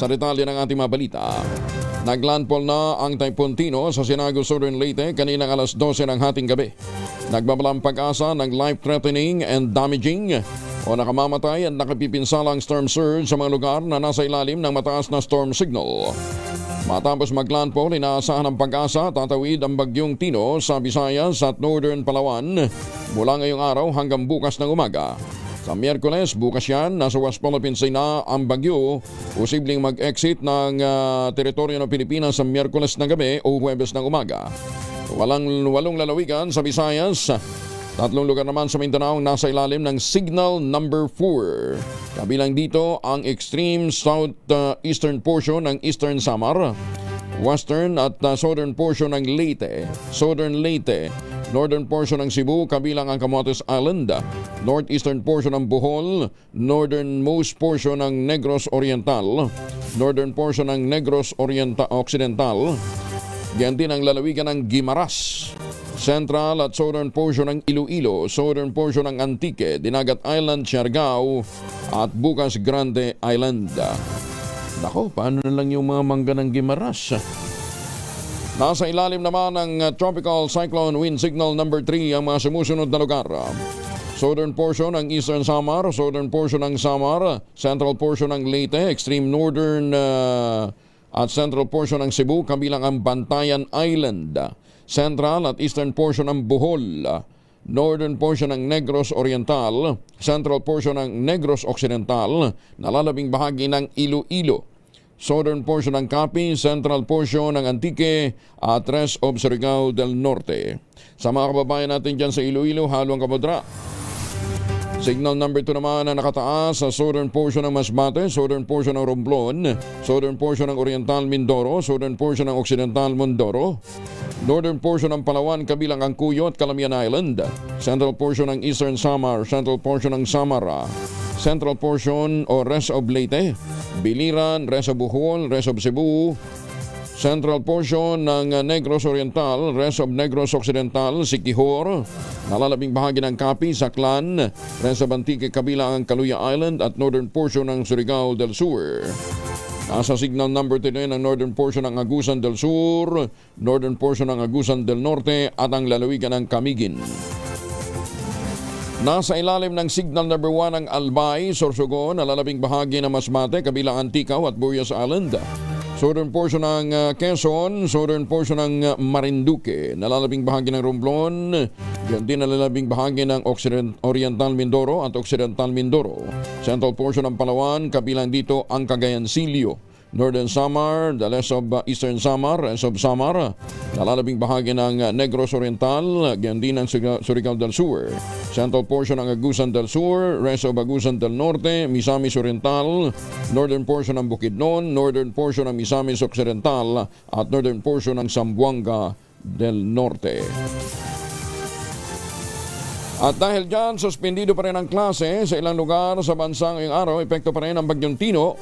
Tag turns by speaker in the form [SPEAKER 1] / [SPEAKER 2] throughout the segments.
[SPEAKER 1] Sa detalye ng ating mga balita, naglandfall na ang Typhoon Tino sa Sinago Southern Leyte kaninang alas 12 ng hating gabi. Nagbabalang pag-asa ng life-threatening and damaging o nakamamatay at nakapipinsalang storm surge sa mga lugar na nasa ilalim ng mataas na storm signal. Matapos maglandfall, inaasahan ng pag-asa tatawid ang bagyong Tino sa Visayas at Northern Palawan mula ngayong araw hanggang bukas ng umaga. Sa Miyerkules, bukas yan, nasa West Philippine Sea na ang bagyo. Posibleng mag-exit ng ah, teritoryo ng Pilipinas sa Miyerkules ng gabi o Huwebes ng umaga. Walang walong lalawigan sa Visayas. Tatlong lugar naman sa Mindanao nasa ilalim ng Signal Number 4. Kabilang dito ang extreme southeastern portion ng Eastern Samar, western at uh, southern portion ng Leyte, southern Leyte, northern portion ng Cebu kabilang ang Camotes Island, northeastern portion ng Bohol, northernmost portion ng Negros Oriental, northern portion ng Negros Orienta- Occidental, Diyan din ang lalawigan ng Gimaras, central at southern portion ng Iloilo, southern portion ng Antique, Dinagat Island, Siargao at Bukas Grande Island. Nako, paano na lang yung mga mangga ng Gimaras? Nasa ilalim naman ng uh, Tropical Cyclone Wind Signal number 3 ang mga sumusunod na lugar. Southern portion ng Eastern Samar, southern portion ng Samar, central portion ng Leyte, extreme northern uh, at central portion ng Cebu, kabilang ang Bantayan Island, central at eastern portion ng Bohol, northern portion ng Negros Oriental, central portion ng Negros Occidental, nalalabing bahagi ng Iloilo, southern portion ng Capi, central portion ng Antique at rest of Surigao del Norte. Sa mga kababayan natin dyan sa Iloilo, halong kabodra. Signal number 2 naman na nakataas sa southern portion ng Masbate, southern portion ng Romblon, southern portion ng Oriental Mindoro, southern portion ng Occidental Mindoro, northern portion ng Palawan kabilang ang Cuyo at Calamian Island, central portion ng Eastern Samar, central portion ng Samara, central portion o rest of Leyte, Biliran, rest of Bohol, rest of Cebu, Central portion ng Negros Oriental, rest of Negros Occidental, Sikihor, nalalabing bahagi ng Capi, Saklan, rest of Antique, kabilang ang Kaluya Island at northern portion ng Surigao del Sur. Nasa signal number 10 ang northern portion ng Agusan del Sur, northern portion ng Agusan del Norte at ang lalawigan ng Camiguin. Nasa ilalim ng signal number 1 ang Albay, Sorsogon, nalalabing bahagi ng Masmate, kabilang Anticaw at Burias Island. Southern portion ng uh, Quezon, southern portion ng uh, Marinduque, nalalabing bahagi ng Romblon, yan din nalalabing bahagi ng Occident- Oriental Mindoro at Occidental Mindoro. Central portion ng Palawan, kabilang dito ang Cagayan Silio. Northern Samar, the rest of Eastern Samar, rest of Samar, nalalabing bahagi ng uh, Negros Oriental, yan din ang Surigao del Sur. Central portion ng Agusan del Sur, rest of Agusan del Norte, Misamis Oriental, northern portion ng Bukidnon, northern portion ng Misamis Occidental, at northern portion ng Zamboanga del Norte. At dahil dyan, suspendido pa rin ang klase sa ilang lugar sa bansa ngayong araw, epekto pa rin ang bagyong Tino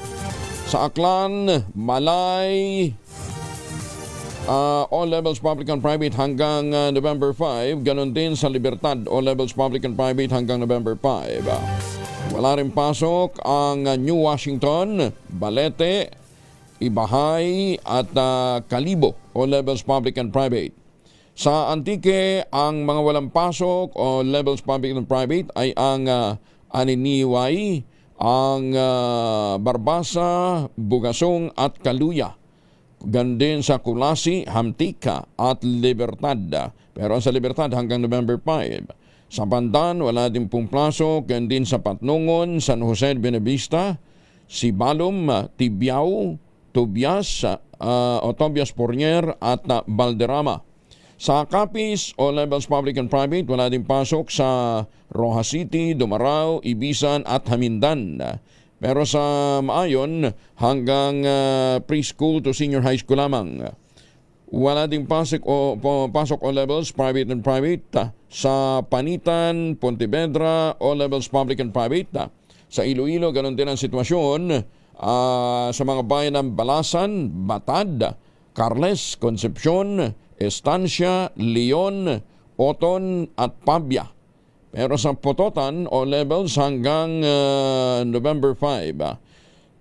[SPEAKER 1] sa Aklan, Malay, uh, all levels public and private hanggang uh, November 5. Ganon din sa Libertad, all levels public and private hanggang November 5. Uh, wala rin pasok ang uh, New Washington, Balete, Ibahay at uh, Kalibo, all levels public and private. Sa Antique, ang mga walang pasok o levels public and private ay ang uh, Aniniway, ang uh, Barbasa, Bugasong at Kaluya. Gandin sa Kulasi, Hamtika at Libertad. Pero sa Libertad hanggang November 5. Sa Pandan, wala din pong pasok. Gandin sa Patnungon, San Jose Benavista, Sibalom, Tibiao, Tobias, uh, o Tobias Pornier at uh. Sa Capiz o levels public and private, wala din pasok sa Rojas City, Dumarao, Ibisan at Hamindan. Pero sa Maayon, hanggang uh, preschool to senior high school lamang. Wala ding pasok o, pasok o levels private and private ah, sa Panitan, Pontevedra o levels public and private. ah. Sa Iloilo, ganun din ang sitwasyon. Ah, sa mga bayan ng Balasan, Batad, Carles, Concepcion, Estancia, Leon, Oton at Pabia. Pero sa Pototan o levels hanggang ah, November 5. ah.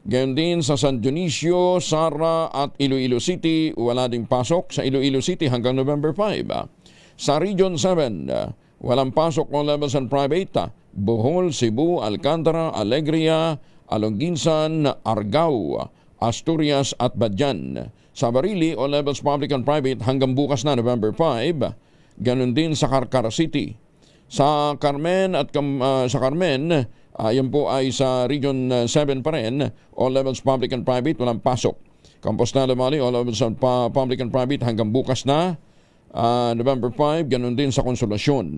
[SPEAKER 1] Gayon din sa San Dionisio, Sara at Iloilo City, wala ding pasok sa Iloilo City hanggang November 5. ah. Sa Region 7, ah, walang pasok on levels and private. ah. Bohol, Cebu, Alcantara, Alegria, Alonginsan, Argao, Asturias at Badyan. Sa Barili, on levels public and private hanggang bukas na November 5. Ganon din sa Carcara City. Sa Carmen at ah, sa Carmen, ah, yan po ay sa Region ah, 7 pa rin, all levels public and private, walang pasok. Compostela Valley, all levels public and private hanggang bukas na, ah, November 5, ganun din sa Consolacion.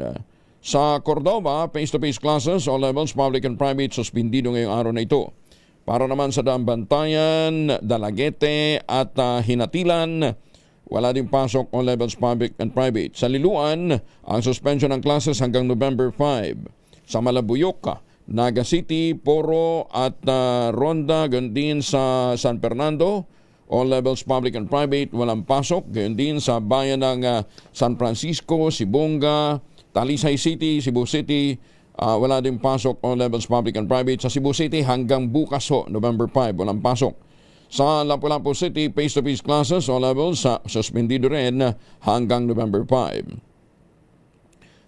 [SPEAKER 1] Sa Cordova, face-to-face classes, all levels public and private, suspindido ngayong araw na ito. Para naman sa Dambantayan, Dalagete at ah, Hinatilan, wala din pasok on levels public and private. Sa Liluan, ang suspension ng classes hanggang November 5. Sa Malabuyok, Naga City, Poro at ah, Ronda, gayon din sa San Fernando, all levels public and private, walang pasok. Gayon din sa bayan ng ah, San Francisco, Sibonga, Talisay City, Cebu City, ah, wala din pasok all levels public and private. Sa Cebu City hanggang bukas ho, November 5, walang pasok. Sa Lapu-Lapu City, face-to-face classes, all levels, sa suspendido rin hanggang November 5.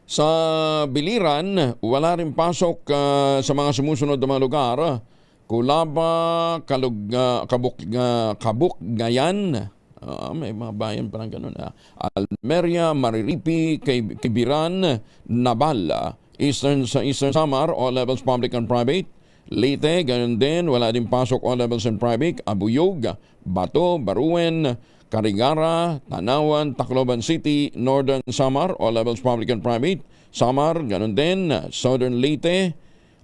[SPEAKER 1] Sa Biliran, wala rin pasok ah, sa mga sumusunod na mga lugar. Kulaba, Kalug, ah, Kabuk, ah, Kabukgayan, Ah, may mga bayan parang ganun. ah. Almeria, Mariripi, Kib- Kibiran, Nabal, ah, Eastern sa Eastern Samar, all levels public and private. Leyte, ganun din, wala din pasok all levels and private. Abuyog, Bato, Baruen, Carigara, Tanawan, Tacloban City, Northern Samar, all levels public and private. Samar, ganun din, Southern Leyte,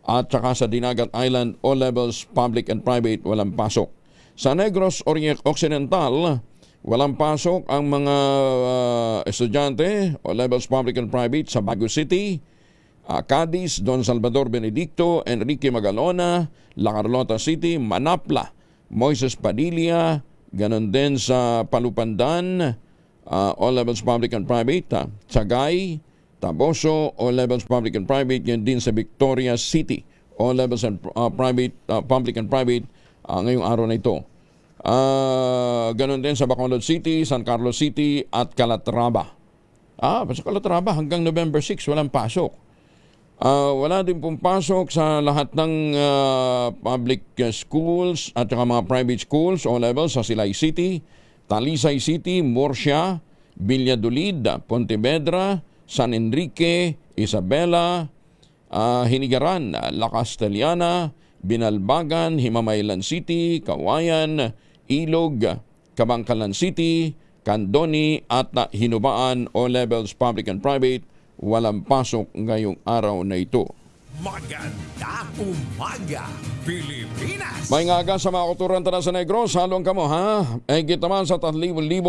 [SPEAKER 1] at saka sa Dinagat Island, all levels public and private, walang pasok. Sa Negros Occidental, walang pasok ang mga ah, estudyante, all levels public and private sa Baguio City, ah, Cadiz, Don Salvador Benedicto, Enrique Magalona, La Carlota City, Manapla, Moises Padilla, ganon din sa Palupandan, ah, all levels public and private, ah, Sagay, Taboso, all levels public and private, yan din sa Victoria City, all levels and ah, private, ah, public and private ah, ngayong araw na ito. Ah, ganon din sa Bacolod City, San Carlos City at Calatrava. Ah, sa Calatrava hanggang November 6 walang pasok. Ah, wala din pong pasok sa lahat ng ah, public ah, schools at saka mga private schools o levels sa Silay City, Talisay City, Murcia, Valladolid, Pontevedra, San Enrique, Isabela, ah, Hinigaran, La Castellana, Binalbagan, Himamaylan City, Kawayan, Ilog, Kabangkalan City, Candoni at Hinubaan o levels public and private walang pasok ngayong araw na ito.
[SPEAKER 2] Maganda umaga, Pilipinas!
[SPEAKER 1] May ngaga sa mga kuturan tala sa Negros, halong kamo ha. Egit naman sa 3,000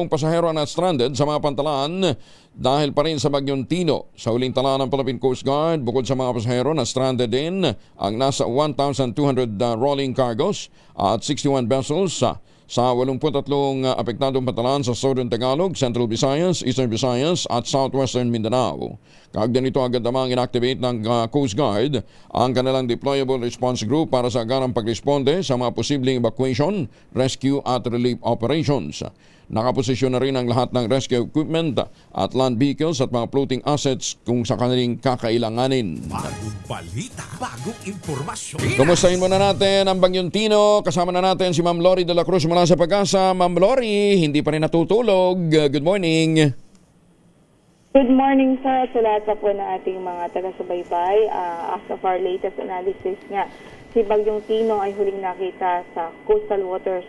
[SPEAKER 1] pasahero na stranded sa mga pantalan dahil pa rin sa bagyong Tino. Sa huling tala ng Philippine Coast Guard, bukod sa mga pasahero na stranded din, ang nasa 1,200 uh, rolling cargos at 61 vessels sa sa 83 uh, apektadong pantalan sa Southern Tagalog, Central Visayas, Eastern Visayas at Southwestern Mindanao. Kagda nito agad namang inactivate ng uh, Coast Guard ang kanilang deployable response group para sa agarang pagresponde sa mga posibleng evacuation, rescue at relief operations. Nakaposisyon na rin ang lahat ng rescue equipment at land vehicles at mga floating assets kung sa kanilang kakailanganin.
[SPEAKER 2] Bagong balita, bagong impormasyon.
[SPEAKER 1] Kumustahin muna natin ang Bagyong Tino. Kasama na natin si Ma'am Lori de la Cruz mula sa Pagasa. Ma'am Lori, hindi pa rin natutulog. Good morning.
[SPEAKER 3] Good morning sir sa lahat pa po ng ating mga taga-subaybay. Ah, as of our latest analysis nga, si Bagyong Tino ay huling nakita sa coastal waters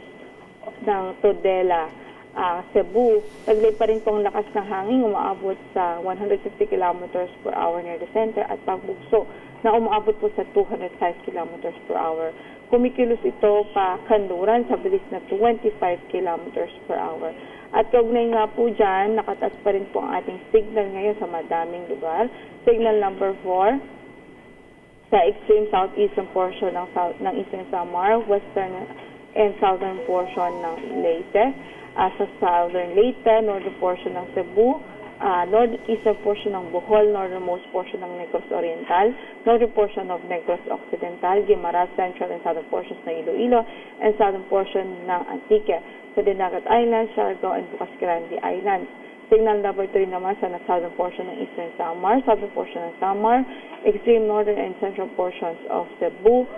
[SPEAKER 3] ng Todela, ah, Cebu. Taglay pa rin pong lakas ng hangin umaabot sa 150 kilometers per hour near the center at pagbugso na umaabot po sa 205 kilometers per hour. Kumikilos ito pa kanluran sa bilis na 25 kilometers per hour. At kaugnay nga po dyan, nakataas pa rin po ang ating signal ngayon sa madaming lugar. Signal number 4 sa extreme southeastern portion ng, south, ng Eastern Samar, western and southern portion ng Leyte, ah, sa southern Leyte, northern portion ng Cebu, ah, northeastern portion ng Bohol, northernmost portion ng Negros Oriental, northern portion of Negros Occidental, Guimaras, central and southern portions ng Iloilo, and southern portion ng Antique, sa Dinagat Islands, Siargao, and Bukas Grande Islands. Signal number 3 naman sa southern portion ng Eastern Samar, southern portion ng Samar, extreme northern and central portions of Cebu,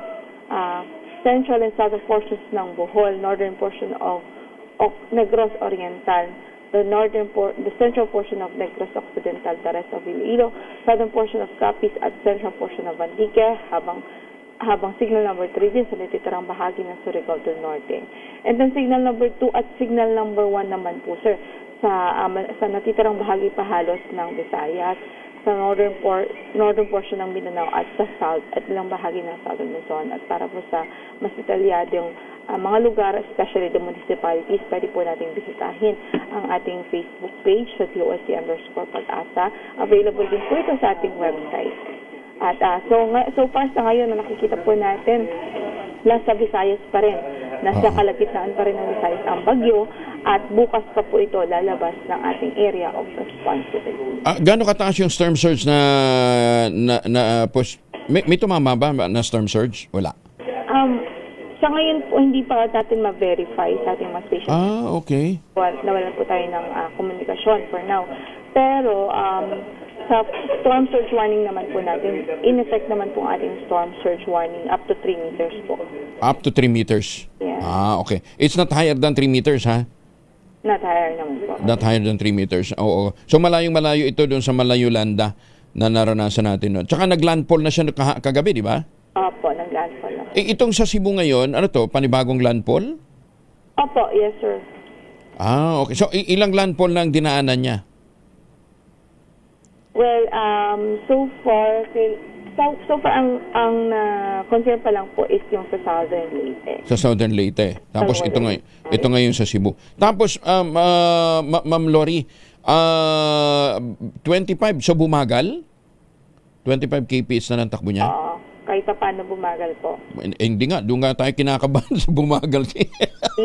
[SPEAKER 3] ah, central and southern portions ng Bohol, northern portion of, of Negros Oriental, the northern por- the central portion of Negros Occidental, the rest of Iloilo, southern portion of Capiz at central portion of Antique, habang habang signal number 3 din sa natitirang bahagi ng Surigao del Norte. And then signal number 2 at signal number 1 naman po, sir, sa, um, sa natitirang bahagi pa halos ng Visayas, sa northern por northern portion ng Mindanao at sa south at ilang bahagi ng southern Luzon at para po sa mas detalyadong ah, mga lugar, especially the municipalities, pwede po nating bisitahin ang ating Facebook page sa DOSC underscore pag-asa. Available din po ito sa ating website. At ah, so, so far sa ngayon na nakikita po natin, nasa Visayas pa rin. Nasa
[SPEAKER 1] Oo.
[SPEAKER 3] kalagitnaan pa rin ng Visayas ang bagyo at bukas pa po ito lalabas ng ating area of responsibility.
[SPEAKER 1] Ah, gaano kataas yung storm surge na na, na ah, push? May, may tumama ba na storm surge? Wala.
[SPEAKER 3] Um, sa ngayon po, hindi pa natin ma-verify sa ating mga station.
[SPEAKER 1] Ah, okay.
[SPEAKER 3] Wal- Nawalan po tayo ng ah, komunikasyon for now. Pero um, sa storm surge warning naman po natin, in effect naman po ang ating storm surge warning up to 3 meters po.
[SPEAKER 1] Up to 3 meters.
[SPEAKER 3] Yeah.
[SPEAKER 1] Ah, okay. It's not higher than 3 meters, ha?
[SPEAKER 3] Not higher naman po.
[SPEAKER 1] Not higher than 3 meters. Oo. So malayong malayo ito doon sa Malayo Landa na naranasan natin noon. Tsaka naglandfall na siya kagabi, di ba? Eh, itong sa Cebu ngayon, ano to, panibagong landfall?
[SPEAKER 3] Opo, yes sir.
[SPEAKER 1] Ah, okay. So ilang landfall na ang dinaanan niya?
[SPEAKER 3] Well, um, so far, so, so far ang, ang uh, concern pa lang po is yung sa Southern Leyte.
[SPEAKER 1] Sa Southern Leyte. Tapos
[SPEAKER 3] Sa
[SPEAKER 1] ito ngayon, ito ngayon sa Cebu. Tapos um, ah, Ma- Ma'am Lori, ah, 25 so bumagal? 25 kps na ng takbo niya?
[SPEAKER 3] Oo, kahit pa paano bumagal po.
[SPEAKER 1] Eh, hindi nga, doon nga tayo kinakabahan sa bumagal.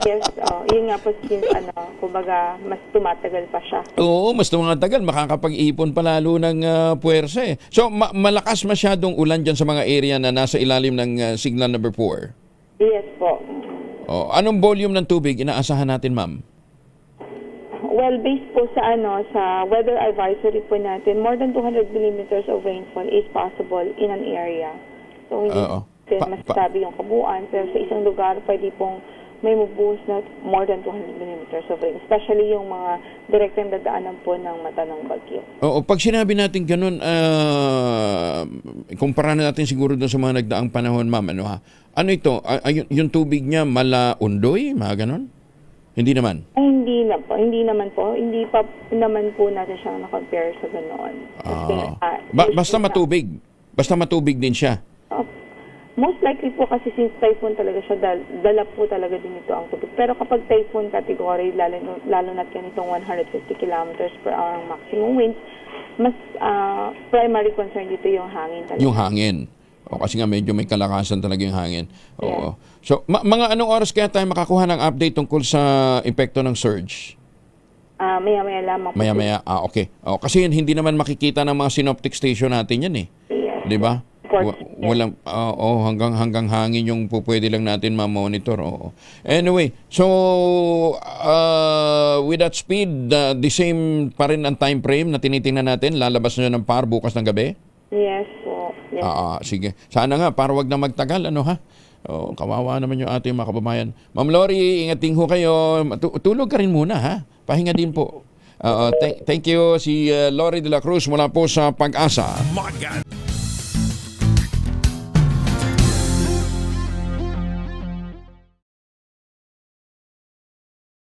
[SPEAKER 3] Yes, oh, yun nga po since ano, kumbaga mas tumatagal pa siya.
[SPEAKER 1] Oo, mas tumatagal, makakapag-ipon pa lalo ng ah, puwersa eh. So, ma- malakas masyadong ulan dyan sa mga area na nasa ilalim ng ah, signal number 4.
[SPEAKER 3] Yes po.
[SPEAKER 1] Oh, anong volume ng tubig inaasahan natin, ma'am?
[SPEAKER 3] Well, based po sa ano, sa weather advisory po natin, more than 200 millimeters of rainfall is possible in an area. So, hindi
[SPEAKER 1] Oo.
[SPEAKER 3] natin
[SPEAKER 1] Pa-
[SPEAKER 3] masasabi yung kabuuan, pero sa isang lugar, pwede pong may mabuhos na more than 200 millimeters of rain, especially yung mga direktang dadaanan po ng mata ng bagyo.
[SPEAKER 1] Oo, pag sinabi natin ganun, ah, kumpara na natin siguro doon sa mga nagdaang panahon, ma'am, ano ha? Ano ito? Ah, ah, yung, yung tubig niya mala-undoy, mga ganun? Hindi naman.
[SPEAKER 3] Ay, hindi na po, hindi naman po, hindi pa naman po natin siya na-compare sa ganoon. Kasi,
[SPEAKER 1] Ah.
[SPEAKER 3] ah,
[SPEAKER 1] Ba- basta matubig. Basta matubig din siya.
[SPEAKER 3] Most likely po kasi since typhoon talaga siya, dal- dala po talaga din ito ang tubig. Pero kapag typhoon category, lalo, lalo na ganitong 150 kilometers per hour ang maximum winds, mas ah, primary concern dito yung hangin talaga.
[SPEAKER 1] Yung hangin. O, kasi nga medyo may kalakasan talaga yung hangin. Oo. So, ma- mga anong oras kaya tayo makakuha ng update tungkol sa epekto ng surge?
[SPEAKER 3] Ah, maya-maya lamang.
[SPEAKER 1] Maya-maya. Ah, okay. O, kasi yun, hindi naman makikita ng mga synoptic station natin yan eh.
[SPEAKER 3] Yes.
[SPEAKER 1] Di ba? Wa-
[SPEAKER 3] Port-
[SPEAKER 1] walang ah, oh, hanggang hanggang hangin yung pu- pwede lang natin ma-monitor. Oo. Anyway, so uh, with that speed, uh, the same pa rin ang time frame na tinitingnan natin, lalabas na ng par bukas ng gabi?
[SPEAKER 3] Yes po. Yes.
[SPEAKER 1] Ah, ah, sige. Sana nga para wag na magtagal ano ha. Oh, kawawa naman yung ating mga kababayan. Ma'am Lori, ingating ho kayo. Tu- Tulog ka rin muna ha. Pahinga din po. Oo, thank, thank you si uh, Lori de la Cruz mula po sa Pag-asa.